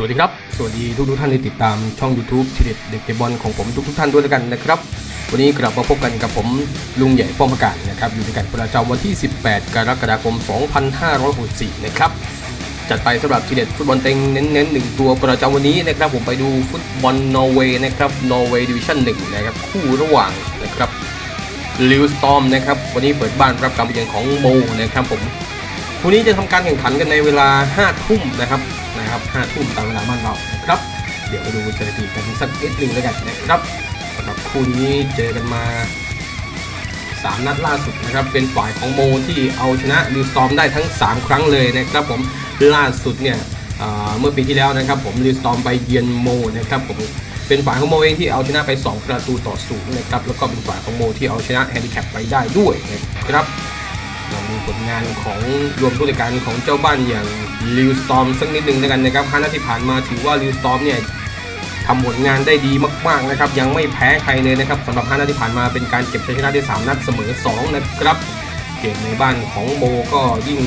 สวัสดีครับ สวัสดีทุกทุกท่านที่ติดตามช่อง YouTube ทีเด็ดเด็กเตบอลของผมทุกทุกท่านด้วยแล้วกันนะครับ วันนี้กลับมาพบกันกับผมลุงใหญ่ป้อมประกาศนะครับอยู่ในการประจำวันที่ 18 กรกฎาคม 2564 นะครับจัดไปสำหรับทีเด็ดฟุตบอลเต็งเน้นๆหนึ่งตัวประจำวันนี้นะครับผมไปดูฟุตบอลนอร์เวย์นะครับนอร์เวย์ดิวิชั่นหนึ่งนะครับคู่ระหว่างนะครับลิวสตอมนะครับวันนี้เปิดบ้านรับการไปเยือนของโมนะครับผม คู่นี้จะทำการแข่งขันกันในเวลา5ทุ่มนะครับนะครับ5ทุ่มตามเวลาบ้านเราครับเดี๋ยวมาดูสถิติกันสักนิดหนึ่งแล้วกันนะครับสำหรับคู่นี้เจอกันมา 3 นัดล่าสุดนะครับ เป็นฝ่ายของโมที่เอาชนะลิวสตอมได้ทั้ง 3 ครั้งเลยนะครับผมล่าสุดเนี่ยเอ่อเมื่อปีที่แล้วนะครับ ผมลิวสตอมไปเยือนโมนะครับผมเป็นฝ่ายของโมเองที่เอาชนะไป 2 ประตูต่อศูนย์นะครับแล้วก็เป็นฝ่ายของโมที่เอาชนะแฮนดิแคปไปได้ด้วยนะครับ เรามีผลงานของรวมผู้จัดการของเจ้าบ้านอย่างลิวสตอมสักนิดหนึ่งแล้วกันนะครับ5นัดที่ผ่านมาถือว่าลิวสตอมเนี่ยทำผลงานได้ดีมากๆนะครับ ยังไม่แพ้ใครเลยนะครับสำหรับ5นัดที่ผ่านมาเป็นการเก็บชัยชนะได้3นัดเสมอ 2 นะครับ เกมในบ้านของโมก็ยิ่ง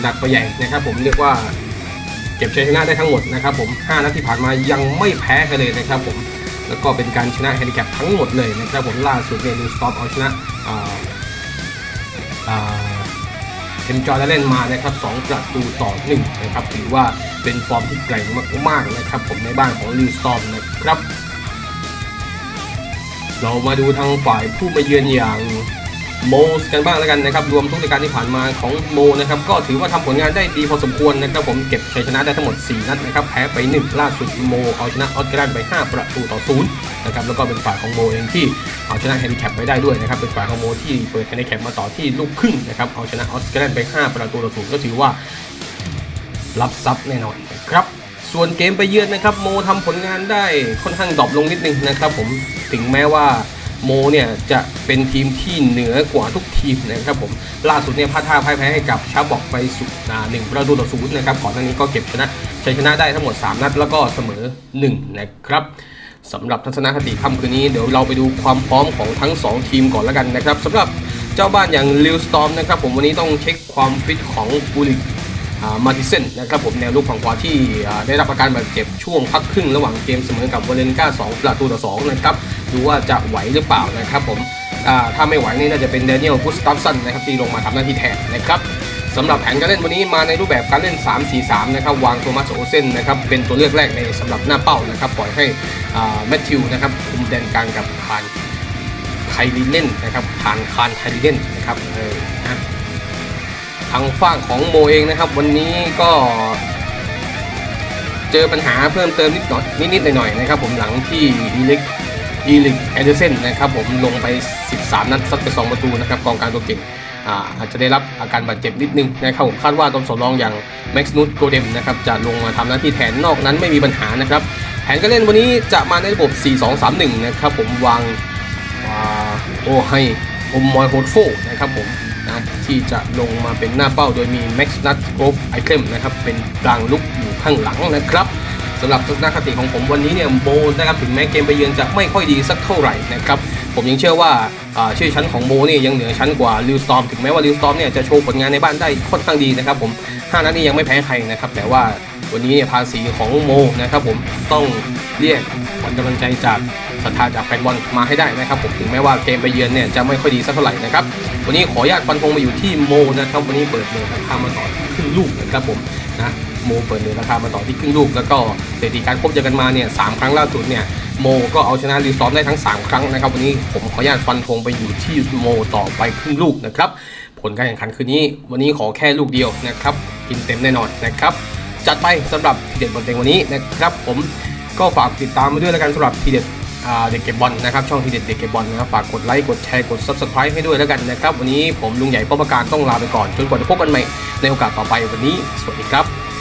หนักไปใหญ่นะครับ ผมเรียกว่าเก็บชัยชนะได้ทั้งหมดนะครับ ผม5นัดที่ผ่านมายังไม่แพ้ใครเลยนะครับ ผมแล้วก็เป็นการชนะแฮนดิแคปทั้งหมดเลยนะครับผมล่าสุดเนี่ยลิวสตอมเอาชนะ เอ่าเทมจอร์ได้เล่นมานะครับ2ประตูต่อ1นะครับถือว่าเป็นฟอร์มที่แกร่งมากๆนะครับ ผมในบ้านของลิวสตอมนะครับ เรามาดูทางฝ่ายผู้มาเยือนอย่าง โมสกันบ้างแล้วกันนะครับรวมทุกรายการที่ผ่านมาของโมนะครับก็ถือว่าทำผลงานได้ดีพอสมควรนะครับผมเก็บชัยชนะได้ทั้งหมด 4 นัดนะครับแพ้ไป 1 ล่าสุดโมเอาชนะออสเตรเลียไป 5 ประตูต่อ0นะครับแล้วก็เป็นฝ่ายของโมเองที่เอาชนะแฮนดิแคปไปได้ด้วยนะครับเป็นฝ่ายของโมที่เปิดแฮนดิแคปมาต่อที่ลูกครึ่งนะครับเอาชนะออสเตรเลียไป 5 ประตูต่อ0ก็ถือว่ารับทรัพย์แน่นอนครับส่วนเกมไปเยือนนะครับโมทำผลงานได้ค่อนข้างดรอปลงนิดนึงนะครับผมถึงแม้ว่า โมเนี่ยจะเป็นทีมที่เหนือกว่าทุกทีมนะครับผมล่าสุดเนี่ยพลาดท่าพ่ายแพ้ให้กับชาบอกไปสุดอ่าหนึ่งประตูต่อศูนย์นะครับก่อนหน้านี้ก็เก็บชนะชัยชนะได้ทั้งหมด 3 นัด แล้วก็เสมอ 1 นะครับสำหรับทัศนคติค่ำคืนนี้เดี๋ยวเราไปดูความพร้อมของทั้ง 2 ทีมก่อนแล้วกันนะครับสำหรับเจ้าบ้านอย่างลิวสตอมนะครับผมวันนี้ต้องเช็คความฟิตของบูลิกมาติเซนนะครับผมแนวลูกฝั่งขวาที่ได้รับอาการบาดเจ็บช่วงพักครึ่งระหว่างเกมเสมอกับวาเลนกา2 ประตูต่อ 2 นะครับ ดูว่าจะไหวหรือเปล่านะครับผมถ้าไม่ไหวนี่น่าจะเป็นเดนิเอลกุสตัฟสันนะครับที่ลงมาทำหน้าที่แทนนะครับสำหรับแผนการเล่นวันนี้มาในรูปแบบการเล่น 3-4-3 นะครับ วางโทมัสโอเซนนะครับ เป็นตัวเลือกแรกในสำหรับหน้าเป้านะครับ ปล่อยให้แมทธิวนะครับคุมแดนกลางกับคานไทลิเล่นนะครับคานคานไทลิเล่นนะครับเออนะทางฝั่งของโมเองนะครับ วันนี้ก็เจอปัญหาเพิ่มเติมนิดหน่อยนิดๆหน่อยๆนะครับ ผมหลังที่อีลิก อีลิกแอนเดอร์เซนนะครับผมลงไป 13 นัดซัดไป 2 ประตูนะครับกองกลารตัวเก่งอ่าจจะได้รับอาการบาดเจ็บนิดนึงนะครับผมคาดว่าตัวสำรองอย่างแม็กซ์นูตโกเดมนะครับจะลงมาทำหน้าที่แทนนอกนั้นไม่มีปัญหานะครับแผนการเล่นวันนี้จะมาในระบบ 4-2-3-1 นะครับผมวางอ่าโอให้อมมอยโฮดโฟนะครับผมนะที่จะลงมาเป็นหน้าเป้าโดยมีแม็กซ์นัทโกฟไอเทมนะครับเป็นกลางลุกอยู่ข้างหลังนะครับ สำหรับทัศนคติของผมวันนี้เนี่ยโบนะครับถึงแม้เกมไปเยือนจะไม่ค่อยดีสักเท่าไหร่นะครับผมยังเชื่อว่าชื่อชั้นของโบนี่ยังเหนือชั้นกว่าลิวสตอมถึงแม้ว่าลิวสตอมเนี่ยจะโชว์ผลงานในบ้านได้ค่อนข้างดีนะครับผมห้านัดนี้ยังไม่แพ้ใครนะครับแต่ว่าวันนี้เนี่ยภาษีของโมนะครับผมต้องเรียกขวัญกำลังใจจากศรัทธาจากแฟนบอลมาให้ได้นะครับผมถึงแม้ว่าเกมไปเยือนเนี่ยจะไม่ค่อยดีสักเท่าไหร่นะครับวันนี้ขออนุญาตฟันธงมาอยู่ที่โมนะครับวันนี้เปิดเลยราคามาต่อที่ครึ่งลูกนะครับผม โมเปิดเลยราคามาต่อที่ครึ่งลูก แล้วก็สถิติการพบเจอกันมาเนี่ยสามครั้งล่าสุดเนี่ยโมก็เอาชนะรีซอมได้ทั้ง 3 ครั้งนะครับ วันนี้ผมขออนุญาตฟันธงไปอยู่ที่โมต่อไปครึ่งลูกนะครับผลการแข่งขันคืนนี้ วันนี้ขอแค่ลูกเดียวนะครับกินเต็มแน่นอนนะครับจัดไปสำหรับทีเด็ดบนเต็งวันนี้นะครับผมก็ฝากติดตามมาด้วยแล้วกันสำหรับทีเด็ดเด็กเก็บบอลนะครับช่องทีเด็ดเด็กเก็บบอลนะครับฝากกดไลค์กดแชร์กด subscribe ให้ด้วยแล้วกันนะครับวันนี้ผมลุงใหญ่ป้อมประการต้องลาไปก่อนจนกว่าจะพบกันใหม่ในโอกาสต่อไปวันนี้ สวัสดีครับ